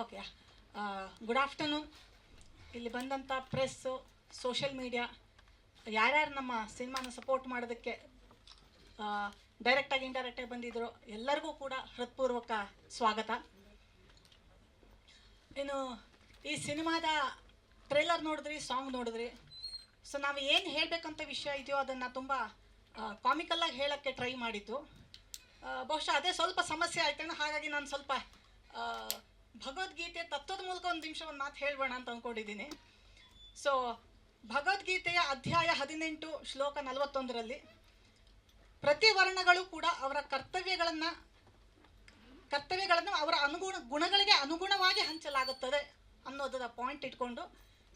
Okay good afternoon ಇಲ್ಲಿ ಬಂದಂಥ press social media ಯಾರ್ಯಾರು ನಮ್ಮ ಸಿನಿಮಾನ ಸಪೋರ್ಟ್ ಮಾಡೋದಕ್ಕೆ ಡೈರೆಕ್ಟಾಗಿ ಇಂಡೈರೆಕ್ಟಾಗಿ ಬಂದಿದ್ರು, ಎಲ್ಲರಿಗೂ ಕೂಡ ಹೃತ್ಪೂರ್ವಕ ಸ್ವಾಗತ. ಇನ್ನು ಈ ಸಿನಿಮಾದ ಟ್ರೇಲರ್ ನೋಡಿದ್ರಿ ಸಾಂಗ್ ನೋಡಿದ್ರಿ. ಸೊ ನಾವು ಏನು ಹೇಳಬೇಕಂತ ವಿಷಯ ಇದೆಯೋ ಅದನ್ನು ತುಂಬ ಕಾಮಿಕಲ್ಲಾಗಿ ಹೇಳೋಕ್ಕೆ ಟ್ರೈ ಮಾಡಿದ್ದು. ಬಹುಶಃ ಅದೇ ಸ್ವಲ್ಪ ಸಮಸ್ಯೆ ಆಯ್ತೇನೋ, ಹಾಗಾಗಿ ನಾನು ಸ್ವಲ್ಪ ಭಗವದ್ಗೀತೆ ತತ್ವದ ಮೂಲಕ ಒಂದು ನಿಮಿಷ ಒಂದು ಮಾತು ಹೇಳಬೇಡ ಅಂತ ಅಂದ್ಕೊಂಡಿದ್ದೀನಿ ಸೊ ಭಗವದ್ಗೀತೆಯ ಅಧ್ಯಾಯ ಹದಿನೆಂಟು ಶ್ಲೋಕ ನಲವತ್ತೊಂದರಲ್ಲಿ ಪ್ರತಿ ವರ್ಣಗಳು ಕೂಡ ಅವರ ಕರ್ತವ್ಯಗಳನ್ನು ಕರ್ತವ್ಯಗಳನ್ನು ಅವರ ಅನುಗುಣ, ಗುಣಗಳಿಗೆ ಅನುಗುಣವಾಗಿ ಹಂಚಲಾಗುತ್ತದೆ ಅನ್ನೋದರ ಪಾಯಿಂಟ್ ಇಟ್ಕೊಂಡು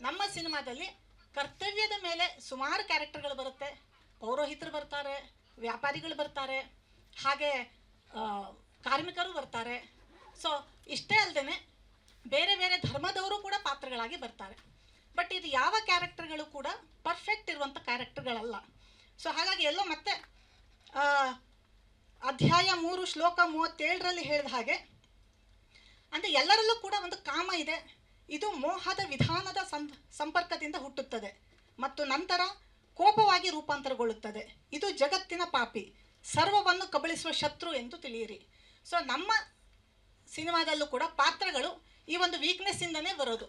ನಮ್ಮ ಸಿನಿಮಾದಲ್ಲಿ ಕರ್ತವ್ಯದ ಮೇಲೆ ಸುಮಾರು ಕ್ಯಾರೆಕ್ಟರ್ಗಳು ಬರುತ್ತೆ. ಪೌರೋಹಿತರು ಬರ್ತಾರೆ, ವ್ಯಾಪಾರಿಗಳು ಬರ್ತಾರೆ, ಹಾಗೆ ಕಾರ್ಮಿಕರು ಬರ್ತಾರೆ. ಸೊ ಇಷ್ಟೇ ಅಲ್ಲದೆ ಬೇರೆ ಬೇರೆ ಧರ್ಮದವರು ಕೂಡ ಪಾತ್ರಗಳಾಗಿ ಬರ್ತಾರೆ. ಬಟ್ ಇದು ಯಾವ ಕ್ಯಾರೆಕ್ಟರ್ಗಳು ಕೂಡ ಪರ್ಫೆಕ್ಟ್ ಇರುವಂಥ ಕ್ಯಾರೆಕ್ಟರ್ಗಳಲ್ಲ ಸೊ ಹಾಗಾಗಿ ಎಲ್ಲೋ ಮತ್ತೆ ಅಧ್ಯಾಯ ಮೂರು, ಶ್ಲೋಕ ಮೂವತ್ತೇಳರಲ್ಲಿ ಹೇಳಿದ ಹಾಗೆ, ಅಂದರೆ ಎಲ್ಲರಲ್ಲೂ ಕೂಡ ಒಂದು ಕಾಮ ಇದೆ. ಇದು ಮೋಹದ ವಿಧಾನದ ಸಂಪರ್ಕದಿಂದ ಹುಟ್ಟುತ್ತದೆ. ಮತ್ತು ನಂತರ ಕೋಪವಾಗಿ ರೂಪಾಂತರಗೊಳ್ಳುತ್ತದೆ. ಇದು ಜಗತ್ತಿನ ಪಾಪಿ. ಸರ್ವವನ್ನು ಕಬಳಿಸುವ ಶತ್ರು ಎಂದು ತಿಳಿಯಿರಿ. ಸೊ ನಮ್ಮ ಸಿನಿಮಾದಲ್ಲೂ ಕೂಡ ಪಾತ್ರಗಳು ಈ ಒಂದು ವೀಕ್ನೆಸ್ಸಿಂದನೇ ಬರೋದು.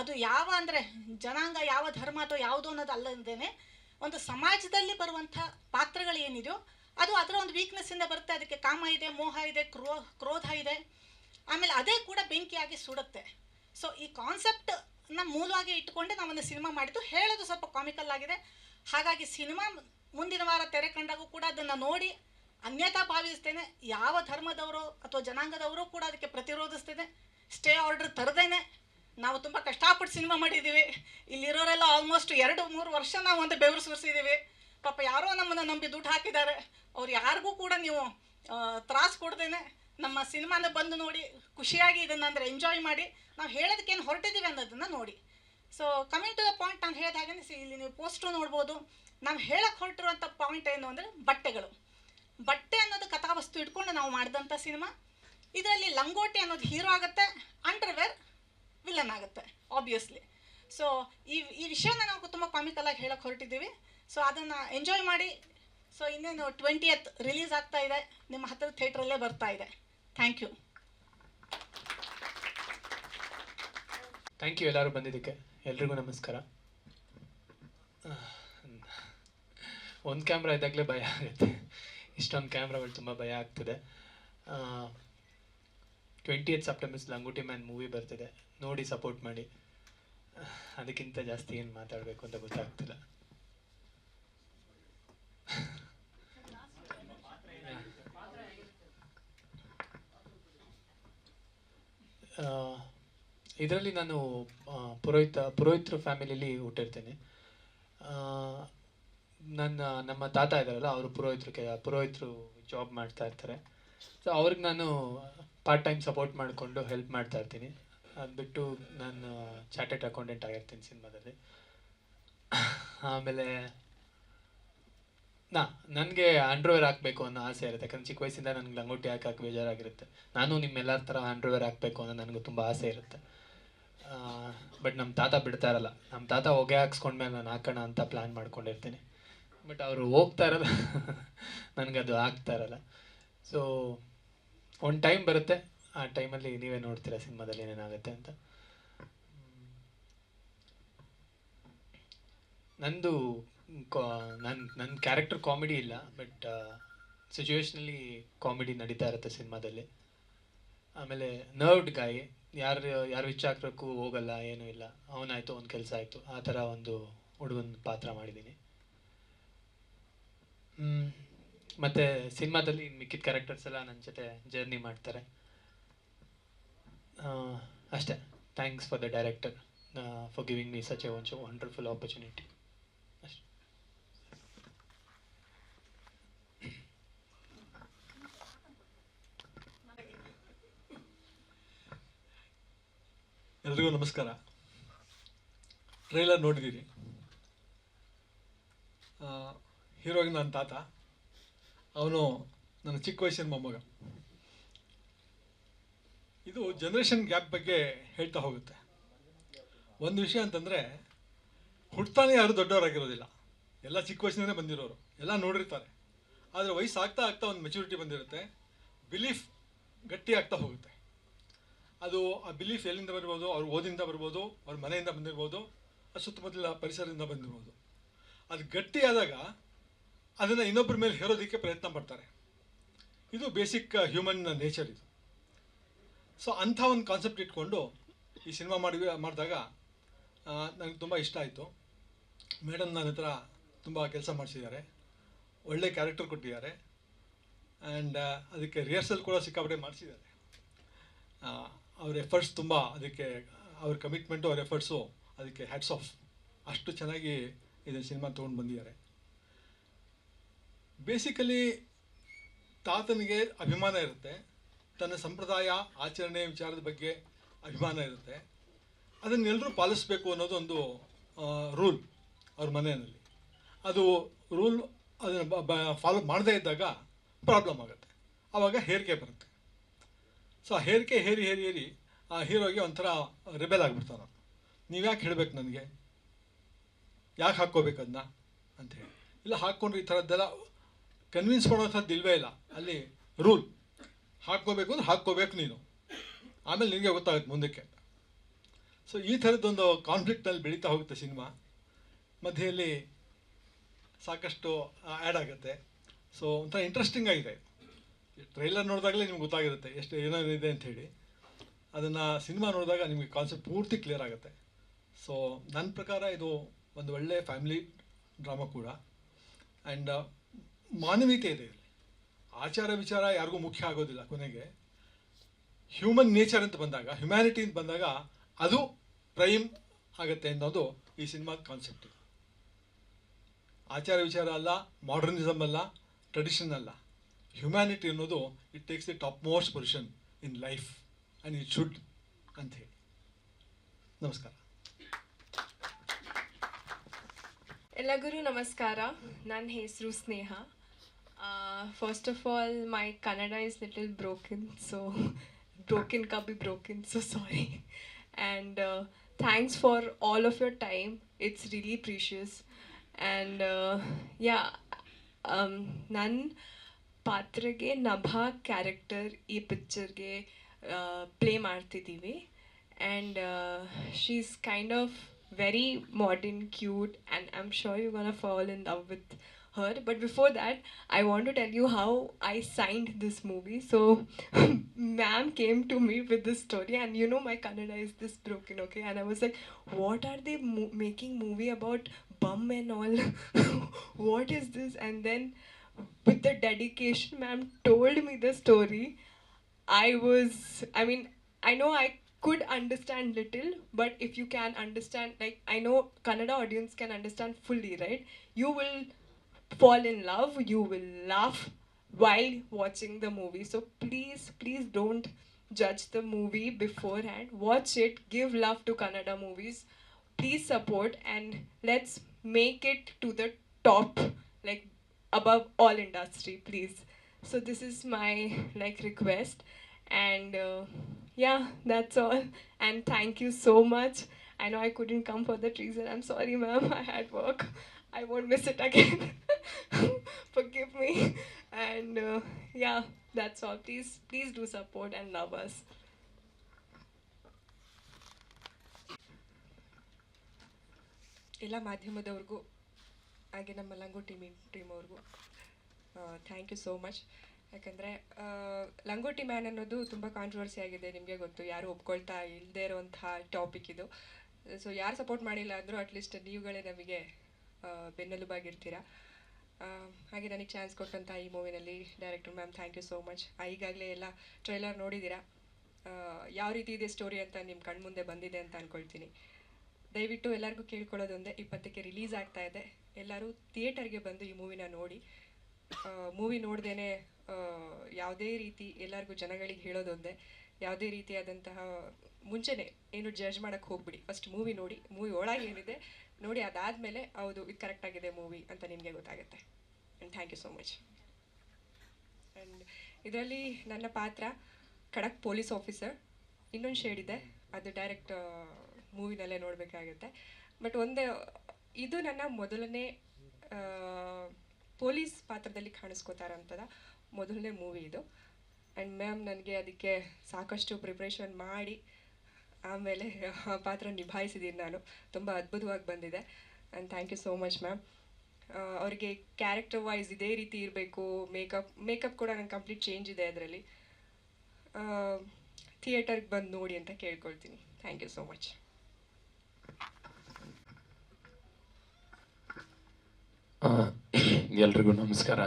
ಅದು ಯಾವ ಅಂದರೆ ಜನಾಂಗ, ಯಾವ ಧರ್ಮ ಅಥವಾ ಯಾವುದು ಅನ್ನೋದು ಅಲ್ಲದೇನೆ ಒಂದು ಸಮಾಜದಲ್ಲಿ ಬರುವಂಥ ಪಾತ್ರಗಳು ಏನಿದೆಯೋ ಅದು ಅದರ ಒಂದು ವೀಕ್ನೆಸ್ಸಿಂದ ಬರುತ್ತೆ. ಅದಕ್ಕೆ ಕಾಮ ಇದೆ, ಮೋಹ ಇದೆ, ಕ್ರೋ, ಕ್ರೋಧ ಇದೆ. ಆಮೇಲೆ ಅದೇ ಕೂಡ ಬೆಂಕಿಯಾಗಿ ಸುಡುತ್ತೆ. ಸೊ ಈ ಕಾನ್ಸೆಪ್ಟ್ನ ಮೂಲವಾಗಿ ಇಟ್ಕೊಂಡೆ ನಾವೊಂದು ಸಿನಿಮಾ ಮಾಡಿದ್ದು ಹೇಳೋದು ಸ್ವಲ್ಪ ಕಾಮಿಕಲ್ ಆಗಿದೆ. ಹಾಗಾಗಿ ಸಿನಿಮಾ ಮುಂದಿನ ವಾರ ತೆರೆ ಕಂಡಾಗೂ ಕೂಡ ಅದನ್ನು ನೋಡಿ ಅನ್ಯತಾ ಭಾವಿಸ್ತೇನೆ, ಯಾವ ಧರ್ಮದವರು ಅಥವಾ ಜನಾಂಗದವರು ಕೂಡ ಅದಕ್ಕೆ ಪ್ರತಿರೋಧಿಸ್ತೇನೆ ಸ್ಟೇ ಆರ್ಡರ್ ತರದೇನೆ. ನಾವು ತುಂಬ ಕಷ್ಟಪಟ್ಟು ಸಿನಿಮಾ ಮಾಡಿದ್ದೀವಿ. ಇಲ್ಲಿರೋರೆಲ್ಲ ಆಲ್ಮೋಸ್ಟ್ ಎರಡು, ಮೂರು ವರ್ಷ ನಾವು ಒಂದು ಬೆವರು ಸುರಿಸಿದ್ದೀವಿ. ಪಾಪ ಯಾರೋ ನಮ್ಮನ್ನು ನಂಬಿ ದುಡ್ಡು ಹಾಕಿದ್ದಾರೆ. ಅವ್ರು ಯಾರಿಗೂ ಕೂಡ ನೀವು ತ್ರಾಸು ಕೊಡ್ದೇನೆ. ನಮ್ಮ ಸಿನಿಮಾನ ಬಂದು ನೋಡಿ, ಖುಷಿಯಾಗಿ ಇದನ್ನು ಅಂದರೆ ಎಂಜಾಯ್ ಮಾಡಿ, ನಾವು ಹೇಳೋದಕ್ಕೇನು ಹೊರಟಿದ್ದೀವಿ ಅನ್ನೋದನ್ನು ನೋಡಿ. So coming to the point ನಾನು ಹೇಳಿದ ಹಾಗೆ ಇಲ್ಲಿ ನೀವು ಪೋಸ್ಟು ನೋಡ್ಬೋದು. ನಾವು ಹೇಳಕ್ಕೆ ಹೊರಟಿರುವಂಥ ಪಾಯಿಂಟ್ ಏನು ಅಂದರೆ ಬಟ್ಟೆಗಳು. ಬಟ್ಟೆ ಅನ್ನೋದು ಕಥಾವಸ್ತು ಇಟ್ಕೊಂಡು ನಾವು ಮಾಡಿದಂಥ ಸಿನಿಮಾ. ಇದರಲ್ಲಿ ಲಂಗೋಟಿ ಅನ್ನೋದು ಹೀರೋ ಆಗುತ್ತೆ, ಅಂಡರ್ವೇರ್ ವಿಲನ್ ಆಗುತ್ತೆ ಆಬ್ವಿಯಸ್ಲಿ ಸೊ ಈ ಈ ವಿಷಯನ ನಾವು ತುಂಬ ಕಾಮಿಕಲಾಗಿ ಹೇಳಕ್ಕೆ ಹೊರಟಿದ್ದೀವಿ. ಸೊ ಅದನ್ನು ಎಂಜಾಯ್ ಮಾಡಿ. ಸೊ ಇನ್ನೇನು ಟ್ವೆಂಟಿಯತ್ ರಿಲೀಸ್ ಆಗ್ತಾ ಇದೆ. ನಿಮ್ಮ ಹತ್ತಿರ ಥಿಯೇಟ್ರಲ್ಲೇ ಬರ್ತಾ ಇದೆ. ಥ್ಯಾಂಕ್ ಯು ಥ್ಯಾಂಕ್ ಯು ಎಲ್ಲರೂ ಬಂದಿದ್ದಕ್ಕೆ. ಎಲ್ರಿಗೂ ನಮಸ್ಕಾರ. ಒಂದು ಕ್ಯಾಮ್ರಾ ಇದ್ದಾಗಲೇ ಭಯ ಆಗುತ್ತೆ. ಇಷ್ಟೊಂದು ಕ್ಯಾಮ್ರಾಗಳು ತುಂಬ ಭಯ ಆಗ್ತದೆ. Twenty eighth September's Langoti man movie ಬರ್ತಿದೆ. ನೋಡಿ ಸಪೋರ್ಟ್ ಮಾಡಿ. ಅದಕ್ಕಿಂತ ಜಾಸ್ತಿ ಏನು ಮಾತಾಡಬೇಕು ಅಂತ ಗೊತ್ತಾಗ್ತಿಲ್ಲ. ಇದರಲ್ಲಿ ನಾನು ಪುರೋಹಿತ, ಪುರೋಹಿತ್ರ ಫ್ಯಾಮಿಲಿಯಲ್ಲಿ ಹುಟ್ಟಿರ್ತೇನೆ. ನನ್ನ, ನಮ್ಮ ತಾತ ಇದ್ದಾರಲ್ಲ, ಅವರು ಪುರೋಹಿತರು ಕೆ ಪುರೋಹಿತರು ಜಾಬ್ ಮಾಡ್ತಾ ಇರ್ತಾರೆ. ಸೊ ಅವ್ರಿಗೆ ನಾನು ಪಾರ್ಟ್ ಟೈಮ್ ಸಪೋರ್ಟ್ ಮಾಡಿಕೊಂಡು ಹೆಲ್ಪ್ ಮಾಡ್ತಾ ಇರ್ತೀನಿ. ಅದು ಬಿಟ್ಟು ನಾನು ಚಾರ್ಟೆಡ್ ಅಕೌಂಟೆಂಟ್ ಆಗಿರ್ತೀನಿ ಸಿನಿಮಾದಲ್ಲಿ. ಆಮೇಲೆ, ನಾ, ನನಗೆ ಆಂಡ್ರೋವೇರ್ ಹಾಕಬೇಕು ಅನ್ನೋ ಆಸೆ ಇರುತ್ತೆ. ಯಾಕಂದ್ರೆ ಚಿಕ್ಕ ವಯಸ್ಸಿಂದ ನನಗೆ ಲಂಗೋಟಿ ಹಾಕಕ್ಕೆ ಬೇಜಾರಾಗಿರುತ್ತೆ. ನಾನು ನಿಮ್ಮೆಲ್ಲರ ಥರ ಆಂಡ್ರೋವೇರ್ ಹಾಕಬೇಕು ಅನ್ನೋ ನನಗೂ ತುಂಬ ಆಸೆ ಇರುತ್ತೆ. ಬಟ್ ನಮ್ಮ ತಾತ ಬಿಡ್ತಾ ಇರಲ್ಲ. ನಮ್ಮ ತಾತ ಹೊಗೆ ಹಾಕ್ಸ್ಕೊಂಡ್ಮೇಲೆ ನಾನು ಹಾಕೋಣ ಅಂತ ಪ್ಲ್ಯಾನ್ ಮಾಡ್ಕೊಂಡಿರ್ತೀನಿ. ಬಟ್ ಅವರು ಹೋಗ್ತಾ ಇರಲ್ಲ ನನಗದು ಆಗ್ತಾ ಇರಲ್ಲ. ಸೊ ಒಂದು ಟೈಮ್ ಬರುತ್ತೆ. ಆ ಟೈಮಲ್ಲಿ ನೀವೇ ನೋಡ್ತೀರಾ ಸಿನಿಮಾದಲ್ಲಿ ಏನೇನಾಗುತ್ತೆ ಅಂತ. ನಂದು ನನ್ನ ನನ್ನ ಕ್ಯಾರೆಕ್ಟರ್ ಕಾಮಿಡಿ ಇಲ್ಲ ಬಟ್ ಸಿಚುವೇಶ್ನಲ್ಲಿ ಕಾಮಿಡಿ ನಡೀತಾ ಇರುತ್ತೆ ಸಿನಿಮಾದಲ್ಲಿ. ಆಮೇಲೆ ನರ್ವ್ಡ್ ಗಾಯಿ ಯಾರು ಯಾರು ವಿಚಾರಕ್ಕೂ ಹೋಗಲ್ಲ, ಏನೂ ಇಲ್ಲ. ಅವನಾಯಿತು, ಒಂದು ಕೆಲಸ ಆಯಿತು. ಆ ಥರ ಒಂದು ಹುಡುಗನ ಪಾತ್ರ ಮಾಡಿದ್ದೀನಿ. ಮತ್ತು ಸಿನಿಮಾದಲ್ಲಿ ಮಿಕ್ಕಿದ ಕ್ಯಾರೆಕ್ಟರ್ಸ್ ಎಲ್ಲ ನನ್ನ ಜೊತೆ ಜರ್ನಿ ಮಾಡ್ತಾರೆ. ಅಷ್ಟೇ. Thanks for the director for giving me such a one wonderful opportunity ಎಲ್ರಿಗೂ ನಮಸ್ಕಾರ. ಟ್ರೈಲರ್ ನೋಡಿದ್ದೀರಿ ಹೀರೋಗೆ ನನ್ನ ತಾತ. ಅವನು ನನ್ನ ಚಿಕ್ಕ ವಯಸ್ಸಿನ ಮೊಮ್ಮಗ. ಇದು ಜನ್ರೇಷನ್ ಗ್ಯಾಪ್ ಬಗ್ಗೆ ಹೇಳ್ತಾ ಹೋಗುತ್ತೆ. ಒಂದು ವಿಷಯ ಅಂತಂದರೆ ಹುಟ್ತಾನೆ ಯಾರು ದೊಡ್ಡವರಾಗಿರೋದಿಲ್ಲ. ಎಲ್ಲ ಚಿಕ್ಕ ವಯಸ್ಸಿನಿಂದ ಬಂದಿರೋರು. ಎಲ್ಲ ನೋಡಿರ್ತಾರೆ. ಆದರೆ ವಯಸ್ಸು ಆಗ್ತಾ ಆಗ್ತಾ ಒಂದು ಮೆಚುರಿಟಿ ಬಂದಿರುತ್ತೆ. ಬಿಲೀಫ್ ಗಟ್ಟಿ ಆಗ್ತಾ ಹೋಗುತ್ತೆ. ಅದು ಆ ಬಿಲೀಫ್ ಎಲ್ಲಿಂದ ಬರ್ಬೋದು? ಅವ್ರ ಓದಿಂದ ಬರ್ಬೋದು? ಅವ್ರ ಮನೆಯಿಂದ ಬಂದಿರ್ಬೋದು? ಸುತ್ತಮುತ್ತಲ ಪರಿಸರದಿಂದ ಬಂದಿರ್ಬೋದು. ಅದು ಗಟ್ಟಿಯಾದಾಗ ಅದನ್ನು ಇನ್ನೊಬ್ಬರ ಮೇಲೆ ಹೇರೋದಕ್ಕೆ ಪ್ರಯತ್ನ ಮಾಡ್ತಾರೆ. ಇದು ಬೇಸಿಕ್ ಹ್ಯೂಮನ್ ನೇಚರ್ ಇದು. ಸೊ ಅಂಥ ಒಂದು ಕಾನ್ಸೆಪ್ಟ್ ಇಟ್ಕೊಂಡು ಈ ಸಿನಿಮಾ ಮಾಡಿ ಮಾಡಿದಾಗ ನನಗೆ ತುಂಬ ಇಷ್ಟ ಆಯಿತು. ಮೇಡಮ್ ನನ್ನ ಹತ್ರ ತುಂಬ ಕೆಲಸ ಮಾಡಿಸಿದ್ದಾರೆ. ಒಳ್ಳೆ ಕ್ಯಾರೆಕ್ಟರ್ ಕೊಟ್ಟಿದ್ದಾರೆ. ಆ್ಯಂಡ್ ಅದಕ್ಕೆ ರಿಹರ್ಸಲ್ ಕೂಡ ಸಿಕ್ಕಾಪಟ್ಟೆ ಮಾಡಿಸಿದ್ದಾರೆ. ಅವ್ರ ಎಫರ್ಟ್ಸ್ ತುಂಬ ಅದಕ್ಕೆ, ಅವ್ರ ಕಮಿಟ್ಮೆಂಟು ಅವ್ರ ಎಫರ್ಟ್ಸು ಅದಕ್ಕೆ ಹ್ಯಾಟ್ಸ್ ಆಫ್ ಅಷ್ಟು ಚೆನ್ನಾಗಿ ಇದನ್ನು ಸಿನಿಮಾ ತೊಗೊಂಡು ಬಂದಿದ್ದಾರೆ. ಬೇಸಿಕಲಿ ತಾತನಿಗೆ ಅಭಿಮಾನ ಇರುತ್ತೆ. ತನ್ನ ಸಂಪ್ರದಾಯ ಆಚರಣೆ ವಿಚಾರದ ಬಗ್ಗೆ ಅಭಿಮಾನ ಇರುತ್ತೆ. ಅದನ್ನೆಲ್ಲರೂ ಪಾಲಿಸಬೇಕು ಅನ್ನೋದು ಒಂದು ರೂಲ್ ಅವ್ರ ಮನೆಯಲ್ಲಿ. ಅದು ರೂಲ್ ಅದನ್ನು ಫಾಲೋ ಮಾಡದೇ ಇದ್ದಾಗ ಪ್ರಾಬ್ಲಮ್ ಆಗುತ್ತೆ. ಆವಾಗ ಹೇರಿಕೆ ಬರುತ್ತೆ. ಸೊ ಆ ಹೇರಿಕೆ ಹೇರಿ ಹೇರಿ ಹೇರಿ, ಆ ಹೀರೋಗೆ ಒಂಥರ ರೆಬೆಲ್ ಆಗಿಬಿಡ್ತಾನೆ ನೀವ್ಯಾಕೆ ಹೇಳಬೇಕು ನನಗೆ? ಯಾಕೆ ಹಾಕ್ಕೋಬೇಕು ಅದನ್ನ ಅಂತ ಹೇಳಿ. ಇಲ್ಲ, ಹಾಕ್ಕೊಂಡ್ರೆ ಈ ಥರದ್ದೆಲ್ಲ ಕನ್ವಿನ್ಸ್ ಮಾಡೋಂಥದ್ದು ಇಲ್ವೇ ಇಲ್ಲ. ಅಲ್ಲಿ ರೂಲ್ ಹಾಕ್ಕೋಬೇಕು ಅಂದ್ರೆ ಹಾಕ್ಕೋಬೇಕು ನೀನು. ಆಮೇಲೆ ನಿನಗೆ ಗೊತ್ತಾಗುತ್ತೆ ಮುಂದಕ್ಕೆ. ಸೊ ಈ ಥರದ್ದೊಂದು ಕಾನ್ಫ್ಲಿಕ್ಟಲ್ಲಿ ಬೆಳೀತಾ ಹೋಗುತ್ತೆ ಸಿನಿಮಾ. ಮಧ್ಯೆಯಲ್ಲಿ ಸಾಕಷ್ಟು ಆ್ಯಡ್ ಆಗುತ್ತೆ. ಸೊ ಒಂಥರ ಇಂಟ್ರೆಸ್ಟಿಂಗ್ ಆಗಿದೆ. ಟ್ರೈಲರ್ ನೋಡಿದಾಗಲೇ ನಿಮ್ಗೆ ಗೊತ್ತಾಗಿರುತ್ತೆ ಎಷ್ಟು ಏನೇನಿದೆ ಅಂತ ಹೇಳಿ. ಅದನ್ನು ಸಿನಿಮಾ ನೋಡಿದಾಗ ನಿಮಗೆ ಕಾನ್ಸೆಪ್ಟ್ ಪೂರ್ತಿ ಕ್ಲಿಯರ್ ಆಗುತ್ತೆ. ಸೊ ನನ್ನ ಪ್ರಕಾರ ಇದು ಒಂದು ಒಳ್ಳೆಯ ಫ್ಯಾಮಿಲಿ ಡ್ರಾಮಾ ಕೂಡ. ಆ್ಯಂಡ್ ಮಾನವೀಯತೆ ಇದೆ ಆಚಾರ ವಿಚಾರ ಯಾರಿಗೂ ಮುಖ್ಯ ಆಗೋದಿಲ್ಲ ಕೊನೆಗೆ. ಹ್ಯೂಮನ್ ನೇಚರ್ ಅಂತ ಬಂದಾಗ ಹ್ಯುಮ್ಯಾನಿಟಿ ಅಂತ ಬಂದಾಗ ಅದು ಪ್ರೈಮ್ ಆಗುತ್ತೆ ಅನ್ನೋದು ಈ ಸಿನಿಮಾದ ಕಾನ್ಸೆಪ್ಟ್ ಆಚಾರ ವಿಚಾರ ಅಲ್ಲ ಮಾಡರ್ನಿಸಮ್ ಅಲ್ಲ ಟ್ರೆಡಿಷನ್ ಅಲ್ಲ. ಹ್ಯುಮ್ಯಾನಿಟಿ ಅನ್ನೋದು it takes the top most position in life and it should ಅಂತ ಹೇಳಿ. ನಮಸ್ಕಾರ. ಎಲ್ಲರಿಗೂ ನಮಸ್ಕಾರ. ನನ್ನ ಹೆಸರು ಸ್ನೇಹ. first of all my Kannada is little broken so broken ಕಾ B broken so sorry and thanks for all of your time it's really precious and yeah ನನ್ನ ಪಾತ್ರಗೆ Nabha character ಈ ಪಿಕ್ಚರ್ಗೆ ಪ್ಲೇ ಮಾಡ್ತಿದ್ದೀವಿ and uh, she's kind of very modern, cute, and I'm sure you're gonna fall in love with her. But before that, I want to tell you how I signed this movie. So, ma'am came to me with this story, and you know my Kannada is this broken, okay? And I was like, what are they mo- making movie about bum and all? what is this? And then, with the dedication, ma'am told me the story. I was, I mean, I know I could understand little, but if you can understand, like, I know Kannada audience can understand fully, right? You will fall in love, you will laugh while watching the movie. So please, please don't judge the movie beforehand. Watch it, give love to Kannada movies. Please support and let's make it to the top, like above all industry, please. So this is my like request and uh, yeah that's all and thank you so much i know i couldn't come for that reason i'm sorry ma'am i had work i won't miss it again forgive me. And uh, yeah that's all. Please please do support and love us. ಎಲ್ಲ ಮಾಧ್ಯಮದವ್ರಿಗೂ ಹಾಗೆ ನಮ್ಮ ಲಂಗೋ team team ಅವ್ರಿಗೂ thank you so much ಯಾಕಂದರೆ Langoti man ಅನ್ನೋದು ತುಂಬ controversy ಆಗಿದೆ ನಿಮಗೆ ಗೊತ್ತು. ಯಾರು ಒಪ್ಕೊಳ್ತಾ ಇಲ್ಲದೇ ಇರೋವಂಥ ಟಾಪಿಕ್ ಇದು. ಸೊ ಯಾರು ಸಪೋರ್ಟ್ ಮಾಡಿಲ್ಲ ಅಂದರೂ ಅಟ್ಲೀಸ್ಟ್ ನೀವುಗಳೇ ನಮಗೆ ಬೆನ್ನೆಲುಬಾಗಿರ್ತೀರಾ. ಹಾಗೆ ನನಗೆ ಚಾನ್ಸ್ ಕೊಟ್ಟಂತ ಈ ಮೂವಿನಲ್ಲಿ director ma'am thank you so much ಈಗಾಗಲೇ ಎಲ್ಲ ಟ್ರೈಲರ್ ನೋಡಿದ್ದೀರಾ? ಯಾವ ರೀತಿ ಇದೆ ಸ್ಟೋರಿ ಅಂತ ನಿಮ್ಮ ಕಣ್ಮುಂದೆ ಬಂದಿದೆ ಅಂತ ಅಂದ್ಕೊಳ್ತೀನಿ ದಯವಿಟ್ಟು ಎಲ್ಲರಿಗೂ ಕೇಳ್ಕೊಳ್ಳೋದೊಂದೇ, ಇಪ್ಪತ್ತಕ್ಕೆ ರಿಲೀಸ್ ಆಗ್ತಾ ಇದೆ. ಎಲ್ಲರೂ ಥಿಯೇಟರ್ಗೆ ಬಂದು ಈ ಮೂವಿನ ನೋಡಿ. ಮೂವಿ ನೋಡ್ದೇನೆ ಯಾವುದೇ ರೀತಿ ಎಲ್ಲರಿಗೂ ಜನಗಳಿಗೆ ಹೇಳೋದೊಂದೇ. ಯಾವುದೇ ರೀತಿಯಾದಂತಹ ಮುಂಚೆನೆ ಏನು ಜಡ್ಜ್ ಮಾಡೋಕ್ಕೆ ಹೋಗ್ಬಿಡಿ. ಫಸ್ಟ್ ಮೂವಿ ನೋಡಿ ಮೂವಿ ಒಳಗೆ ಏನಿದೆ ನೋಡಿ, ಅದಾದಮೇಲೆ ಹೌದು, ಇದು ಕರೆಕ್ಟ್ ಆಗಿದೆ ಮೂವಿ ಅಂತ ನಿಮಗೆ ಗೊತ್ತಾಗುತ್ತೆ. And thank you so much and ಇದರಲ್ಲಿ ನನ್ನ ಪಾತ್ರ ಖಡಕ್ ಪೊಲೀಸ್ ಆಫೀಸರ್ ಇನ್ನೊಂದು ಶೇಡ್ ಇದೆ, ಅದು ಡೈರೆಕ್ಟ್ ಮೂವಿನಲ್ಲೇ ನೋಡಬೇಕಾಗುತ್ತೆ. ಬಟ್ ಒಂದೇ, ಇದು ನನ್ನ ಮೊದಲನೇ ಪೊಲೀಸ್ ಪಾತ್ರದಲ್ಲಿ ಕಾಣಿಸ್ಕೋತಾರಂಥದ ಮೊದಲನೇ ಮೂವಿ ಇದು. ಆ್ಯಂಡ್ ಮ್ಯಾಮ್ ನನಗೆ ಅದಕ್ಕೆ ಸಾಕಷ್ಟು ಪ್ರಿಪ್ರೇಷನ್ ಮಾಡಿ, ಆಮೇಲೆ ಆ ಪಾತ್ರ ನಿಭಾಯಿಸಿದ್ದೀನಿ ನಾನು. ತುಂಬ ಅದ್ಭುತವಾಗಿ ಬಂದಿದೆ. And thank you so much ma'am ಅವರಿಗೆ ಕ್ಯಾರೆಕ್ಟರ್ ವೈಸ್ ಇದೇ ರೀತಿ ಇರಬೇಕು ಮೇಕಪ್ ಮೇಕಪ್ ಕೂಡ ನಂಗೆ ಕಂಪ್ಲೀಟ್ ಚೇಂಜ್ ಇದೆ ಅದರಲ್ಲಿ. ಥಿಯೇಟರ್ಗೆ ಬಂದು ನೋಡಿ ಅಂತ ಕೇಳ್ಕೊಳ್ತೀನಿ. ಥ್ಯಾಂಕ್ ಯು ಸೋ ಮಚ್ ಎಲ್ರಿಗೂ ನಮಸ್ಕಾರ.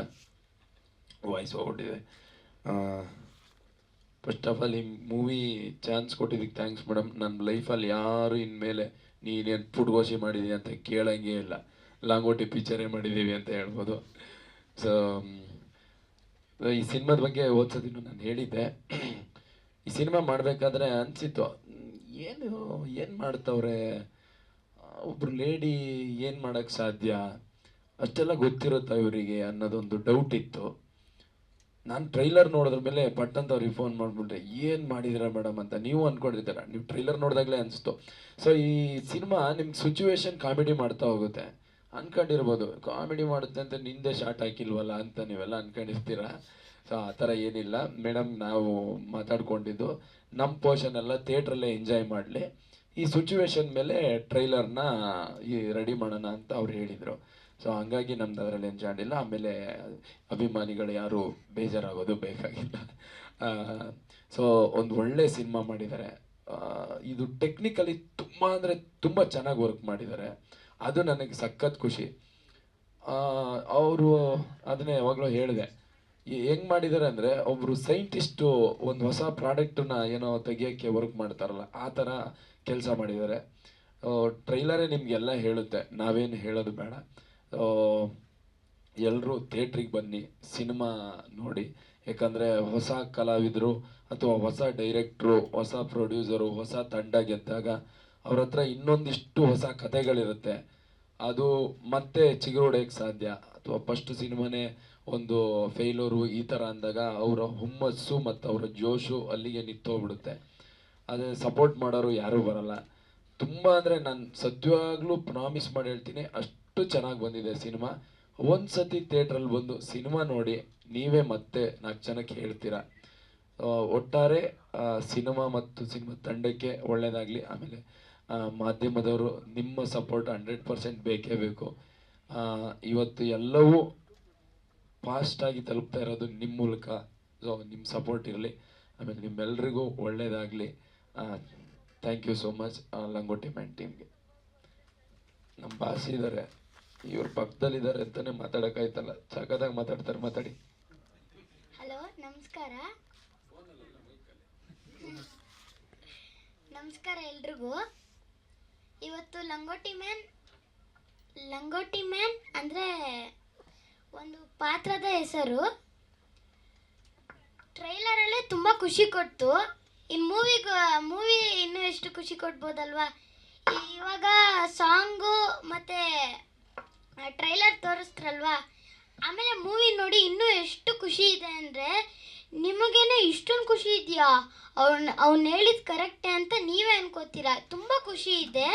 ವಾಯ್ಸ್ ಹೋಗ್ಬಿಟ್ಟಿದೆ ಫಸ್ಟ್ ಆಫ್ ಆಲ್ ಈ ಮೂವಿ ಚಾನ್ಸ್ ಕೊಟ್ಟಿದ್ದಕ್ಕೆ ಥ್ಯಾಂಕ್ಸ್ ಮೇಡಮ್ ನನ್ನ ಲೈಫಲ್ಲಿ ಯಾರು ಇನ್ಮೇಲೆ ನೀನೇನು ಪುಡ್ಗೋಶಿ ಮಾಡಿದೀಯ ಅಂತ ಕೇಳಂಗೇ ಇಲ್ಲ. ಲಾಂಗೋಟಿ ಪಿಕ್ಚರೇ ಮಾಡಿದ್ದೀವಿ ಅಂತ ಹೇಳ್ಬೋದು. ಸೊ ಈ ಸಿನಿಮಾದ ಬಗ್ಗೆ ಓದ್ಸೋದಿನ್ನು ನಾನು ಹೇಳಿದ್ದೆ. ಈ ಸಿನಿಮಾ ಮಾಡಬೇಕಾದ್ರೆ ಅನಿಸಿತ್ತು. ಏನು ಏನು ಮಾಡ್ತವ್ರೆ? ಒಬ್ರು ಲೇಡಿ ಏನು ಮಾಡೋಕ್ಕೆ ಸಾಧ್ಯ? ಅಷ್ಟೆಲ್ಲ ಗೊತ್ತಿರುತ್ತಾ ಇವರಿಗೆ ಅನ್ನೋದೊಂದು ಡೌಟ್ ಇತ್ತು. ನಾನು ಟ್ರೈಲರ್ ನೋಡಿದ್ರ ಮೇಲೆ ಪಟ್ ಅಂತ ಅವ್ರಿಗೆ ಫೋನ್ ಮಾಡಿಬಿಟ್ರೆ, ಏನು ಮಾಡಿದಿರ ಮೇಡಮ್ ಅಂತ ನೀವು ಅಂದ್ಕೊಂಡಿದ್ದೀರ ನೀವು ಟ್ರೈಲರ್ ನೋಡಿದಾಗಲೇ ಅನಿಸ್ತು. ಸೊ ಈ ಸಿನಿಮಾ ನಿಮ್ಗೆ ಸಿಚುವೇಶನ್ ಕಾಮಿಡಿ ಮಾಡ್ತಾ ಹೋಗುತ್ತೆ. ಅನ್ಕೊಂಡಿರ್ಬೋದು. ಕಾಮಿಡಿ ಮಾಡುತ್ತೆ ಅಂತ ನಿಂದೆ ಶಾರ್ಟ್ ಹಾಕಿಲ್ವಲ್ಲ ಅಂತ ನೀವೆಲ್ಲ ಅನ್ಕೊಂಡಿರ್ತೀರ. ಸೊ ಆ ಥರ ಏನಿಲ್ಲ. ಮೇಡಮ್ ನಾವು ಮಾತಾಡ್ಕೊಂಡಿದ್ದು. ನಮ್ಮ ಪೋರ್ಷನ್ ಎಲ್ಲ ಥಿಯೇಟ್ರಲ್ಲೇ ಎಂಜಾಯ್ ಮಾಡಲಿ. ಈ ಸಿಚುವೇಶನ್ ಮೇಲೆ ಟ್ರೈಲರ್ನ ಈ ರೆಡಿ ಮಾಡೋಣ ಅಂತ ಅವ್ರು ಹೇಳಿದರು. ಸೊ ಹಂಗಾಗಿ ನಮ್ದು ಅದರಲ್ಲಿ ಎಂಜಾಯ್ ಇಲ್ಲ. ಆಮೇಲೆ ಅಭಿಮಾನಿಗಳು ಯಾರು ಬೇಜಾರಾಗೋದು ಬೇಕಾಗಿಲ್ಲ. ಸೊ ಒಂದು ಒಳ್ಳೆ ಸಿನಿಮಾ ಮಾಡಿದ್ದಾರೆ. ಇದು ಟೆಕ್ನಿಕಲಿ ತುಂಬ ಅಂದರೆ ತುಂಬ ಚೆನ್ನಾಗಿ ವರ್ಕ್ ಮಾಡಿದ್ದಾರೆ. ಅದು ನನಗೆ ಸಖತ್ ಖುಷಿ. ಅವರು ಅದನ್ನೇ ಯಾವಾಗಲೂ ಹೇಳಿದೆ. ಹೆಂಗೆ ಮಾಡಿದ್ದಾರೆ ಅಂದರೆ ಒಬ್ಬರು ಸೈಂಟಿಸ್ಟು ಒಂದು ಹೊಸ ಪ್ರಾಡಕ್ಟನ್ನ ಏನೋ ತೆಗಿಯೋಕ್ಕೆ ವರ್ಕ್ ಮಾಡ್ತಾರಲ್ಲ, ಆ ಥರ ಕೆಲಸ ಮಾಡಿದ್ದಾರೆ. ಟ್ರೈಲರೇ ನಿಮಗೆಲ್ಲ ಹೇಳುತ್ತೆ. ನಾವೇನು ಹೇಳೋದು ಬೇಡ. ಎಲ್ಲರೂ ಥಿಯೇಟ್ರಿಗೆ ಬನ್ನಿ, ಸಿನಿಮಾ ನೋಡಿ. ಯಾಕಂದರೆ ಹೊಸ ಕಲಾವಿದರು ಅಥವಾ ಹೊಸ ಡೈರೆಕ್ಟ್ರು, ಹೊಸ ಪ್ರೊಡ್ಯೂಸರು, ಹೊಸ ತಂಡ ಗೆದ್ದಾಗ ಅವ್ರ ಹತ್ರ ಇನ್ನೊಂದಿಷ್ಟು ಹೊಸ ಕಥೆಗಳಿರುತ್ತೆ. ಅದು ಮತ್ತೆ ಚಿಗುರೊಡೆಯಕ್ಕೆ ಸಾಧ್ಯ. ಅಥವಾ ಫಸ್ಟ್ ಸಿನಿಮಾನೇ ಒಂದು ಫೇಲೂರು ಈ ಥರ ಅಂದಾಗ ಅವರ ಹುಮ್ಮಸ್ಸು ಮತ್ತು ಅವರ ಜೋಶು ಅಲ್ಲಿಗೆ ನಿಂತೋಗ್ಬಿಡುತ್ತೆ. ಅದೇ ಸಪೋರ್ಟ್ ಮಾಡೋರು ಯಾರೂ ಬರಲ್ಲ. ತುಂಬ ಅಂದರೆ ನಾನು ಸತ್ಯವಾಗ್ಲೂ ಪ್ರಾಮಿಸ್ ಮಾಡಿ ಹೇಳ್ತೀನಿ, ಅಷ್ಟು ಚೆನ್ನಾಗಿ ಬಂದಿದೆ ಸಿನಿಮಾ. ಒಂದು ಸತಿ ಥಿಯೇಟ್ರಲ್ಲಿ ಬಂದು ಸಿನಿಮಾ ನೋಡಿ ನೀವೇ ಮತ್ತೆ ನಾಲ್ಕು ಜನಕ್ಕೆ ಹೇಳ್ತೀರಾ? ಒಟ್ಟಾರೆ ಸಿನಿಮಾ ಮತ್ತು ಸಿನಿಮಾ ತಂಡಕ್ಕೆ ಒಳ್ಳೆಯದಾಗಲಿ ಆಮೇಲೆ ಮಾಧ್ಯಮದವರು ನಿಮ್ಮ ಸಪೋರ್ಟ್ ಹಂಡ್ರೆಡ್ ಪರ್ಸೆಂಟ್ ಬೇಕೇ ಬೇಕು. ಇವತ್ತು ಎಲ್ಲವೂ ಫಾಸ್ಟಾಗಿ ತಲುಪ್ತಾ ಇರೋದು ನಿಮ್ಮ ಮೂಲಕ. ಸೊ ನಿಮ್ಮ ಸಪೋರ್ಟ್ ಇರಲಿ, ಆಮೇಲೆ ನಿಮ್ಮೆಲ್ರಿಗೂ ಒಳ್ಳೆಯದಾಗಲಿ thank you so much Langoti man ಟೀಮ್ಗೆ. ನಮ್ಮ ಬಾಸ್ ಇದ್ದಾರೆ. ಇವ್ರ ಪಕ್ಕದಲ್ಲಿದ್ದಾರೆ ಅಂತಾನೆ ಮಾತಾಡೋಕ್ಕಾಯ್ತಲ್ಲ. ಸಖತ್ತಾಗಿ ಮಾತಾಡ್ತಾರೆ, ಮಾತಾಡಿ. ಹಲೋ, ನಮಸ್ಕಾರ. ನಮಸ್ಕಾರ ಎಲ್ರಿಗೂ. ಇವತ್ತು ಲಂಗೋಟಿ ಮ್ಯಾನ್ ಲಂಗೋಟಿ ಮ್ಯಾನ್ ಅಂದರೆ ಒಂದು ಪಾತ್ರದ ಹೆಸರು. ಟ್ರೈಲರಲ್ಲೇ ತುಂಬ ಖುಷಿ ಕೊಡ್ತು. ಇನ್ನು ಮೂವಿ ಮೂವಿ ಇನ್ನೂ ಎಷ್ಟು ಖುಷಿ ಕೊಡ್ಬೋದಲ್ವಾ? ಇವಾಗ ಸಾಂಗು ಮತ್ತು ಟ್ರೈಲರ್ ತೋರಿಸ್ತ್ರಲ್ವಾ? ಆಮೇಲೆ ಮೂವಿ ನೋಡಿ ಇನ್ನೂ ಎಷ್ಟು ಖುಷಿ ಇದೆ ಅಂದರೆ ನಿಮಗೇನೆ ಇಷ್ಟೊಂದು ಖುಷಿ ಇದೆಯಾ? ಅವ್ನ ಅವ್ನು ಹೇಳಿದ ಕರೆಕ್ಟೇ ಅಂತ ನೀವೇ ಅನ್ಕೋತೀರಾ? ತುಂಬ ಖುಷಿ ಇದೆ.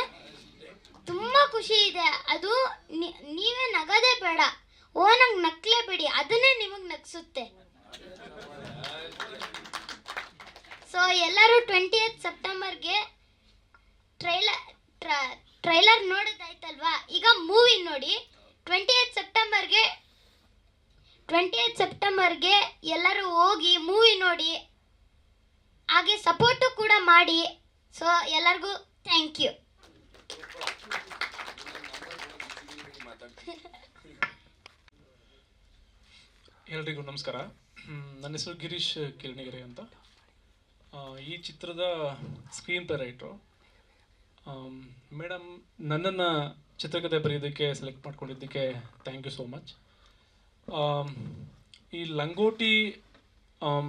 ತುಂಬ ಖುಷಿ ಇದೆ. ಅದು ನೀವೇ ನಗದೇ ಬೇಡ. ಓ ನಂಗೆ ನಕ್ಲೇಬೇಡಿ ಅದನ್ನೇ ನಿಮಗೆ ನಗ್ಸುತ್ತೆ. ಸೊ ಎಲ್ಲರೂ ಟ್ವೆಂಟಿ ಏತ್ ಸೆಪ್ಟೆಂಬರ್ಗೆ ಟ್ರೈಲರ್ ಟ್ರೈಲರ್ ನೋಡೋದಾಯ್ತಲ್ವಾ? ಈಗ ಮೂವಿ ನೋಡಿ. ಟ್ವೆಂಟಿ ಏತ್ ಸೆಪ್ಟೆಂಬರ್ಗೆ ಟ್ವೆಂಟಿ ಏತ್ ಸೆಪ್ಟೆಂಬರ್ಗೆ ಎಲ್ಲರೂ ಹೋಗಿ ಮೂವಿ ನೋಡಿ, ಹಾಗೆ ಸಪೋರ್ಟು ಕೂಡ ಮಾಡಿ. ಸೊ ಎಲ್ಲರಿಗೂ ಥ್ಯಾಂಕ್ ಯು ಎಲ್ರಿಗೂ ನಮಸ್ಕಾರ. ನನ್ನ ಹೆಸರು ಗಿರೀಶ್ ಕಿರಣಿಗೆರೆ ಅಂತ. ಈ ಚಿತ್ರದ ಸ್ಕ್ರೀನ್ ಪ್ಲೇ ರೈಟ್ರು ಮೇಡಮ್ ನನ್ನನ್ನು ಚಿತ್ರಕಥೆ ಬರೆಯೋದಕ್ಕೆ ಸೆಲೆಕ್ಟ್ ಮಾಡ್ಕೊಂಡಿದ್ದಕ್ಕೆ ಥ್ಯಾಂಕ್ ಯು ಸೋ ಮಚ್ ಈ ಲಂಗೋಟಿ